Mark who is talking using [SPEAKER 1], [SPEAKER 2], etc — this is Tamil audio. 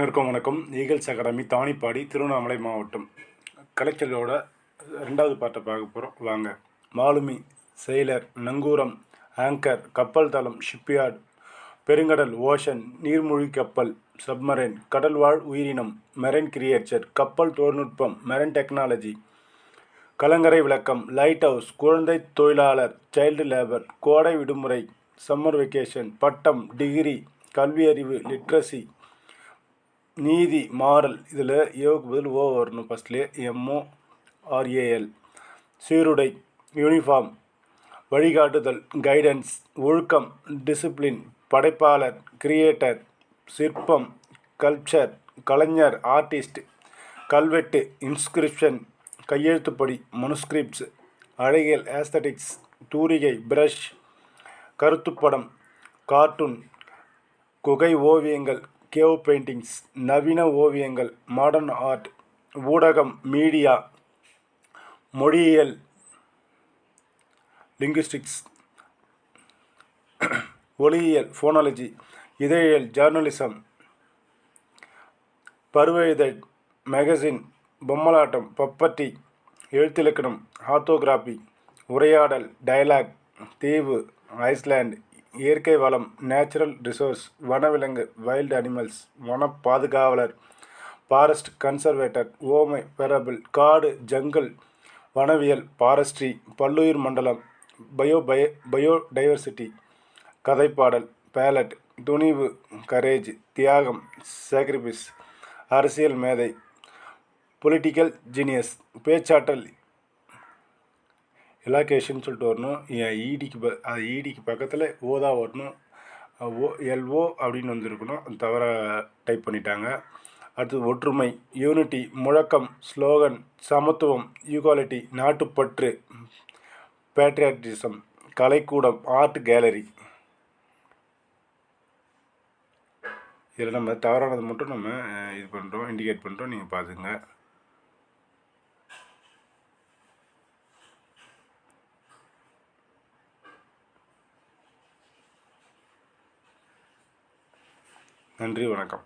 [SPEAKER 1] அனைவருக்கும் வணக்கம். ஈகிள்ஸ் அகாடமி தானிப்பாடி திருவண்ணாமலை மாவட்டம். கலைச்சலோட ரெண்டாவது பாட்டை பார்க்க போகிறோம் வாங்க. மாலுமி செயலர் நங்கூரம் ஆங்கர் கப்பல் தளம் ஷிப்யார்ட் பெருங்கடல் ஓஷன் நீர்மூழ்கி கப்பல் சப்மரைன் கடல்வாழ் உயிரினம் மெரைன் கிரியேச்சர் கப்பல் தொழில்நுட்பம் மெரைன் டெக்னாலஜி கலங்கரை விளக்கம் லைட் ஹவுஸ் குழந்தை தொழிலாளர் சைல்டு லேபர் கோடை விடுமுறை சம்மர் வெக்கேஷன் பட்டம் டிகிரி கல்வியறிவு லிட்ரஸி நீதி மாறல். இதில் ஏவுக்கு பதில் ஓ வரணும் ஃபஸ்ட்லேயே M O R A L சீருடை யூனிஃபார்ம் வழிகாட்டுதல் கைடன்ஸ் ஒழுக்கம் டிசிப்ளின் படைப்பாளர் கிரியேட்டர் சிற்பம் கல்ச்சர் கலைஞர் ஆர்டிஸ்ட் கல்வெட்டு இன்ஸ்கிரிப்ஷன் கையெழுத்துப்படி மனுஸ்கிரிப்ட்ஸ் அழகியல் ஆஸ்தட்டிக்ஸ் தூரிகை பிரஷ் கருத்துப்படம் கார்ட்டூன் குகை ஓவியங்கள் கேவ் பெயிண்டிங்ஸ் நவீன ஓவியங்கள் மாடர்ன் ஆர்ட் ஊடகம் மீடியா மொழியியல் லிங்குஸ்டிக்ஸ் ஒளியியல் ஃபோனாலஜி இதழியல் ஜேர்னலிசம் பருவ இதழ் மேகசின் பொம்மலாட்டம் பப்பட்டி எழுத்திலக்கணம் ஆர்த்தோகிராஃபி உரையாடல் டயலாக் தீவு ஐஸ்லாண்ட் இயற்கை வளம் நேச்சுரல் ரிசோர்ஸ் வனவிலங்கு வைல்டு அனிமல்ஸ் வன பாதுகாவலர் ஃபாரஸ்ட் கன்சர்வேட்டர் ஓமை பெரபிள் காடு ஜங்கிள் வனவியல் ஃபாரஸ்ட்ரி பல்லுயிர் மண்டலம் பயோ பய பயோடைவர்சிட்டி கதைப்பாடல் பேலட் துணிவு கரேஜ் தியாகம் சேக்ரிபிஸ் அரசியல் மேதை பொலிட்டிக்கல் ஜீனியஸ் பேச்சாற்றல் எலாகேஷன் சொல்லிட்டு வரணும். ஈடிக்கு ப அது ஈடிக்கு பக்கத்தில் ஓதா வரணும். ஓ எல்ஓ அப்படின்னு வந்துருக்கணும். தவறாக டைப் பண்ணிட்டாங்க. அடுத்தது ஒற்றுமை யூனிட்டி முழக்கம் ஸ்லோகன் சமத்துவம் ஈக்வாலிட்டி நாட்டுப்பற்று பேட்ரியாட்டிசம் கலைக்கூடம் ஆர்ட் கேலரி இதில் நம்ம தவறானது மட்டும் நம்ம இது பண்ணுறோம் இண்டிகேட் பண்ணுறோம் நீங்கள் பார்த்துங்க நன்றி வணக்கம்.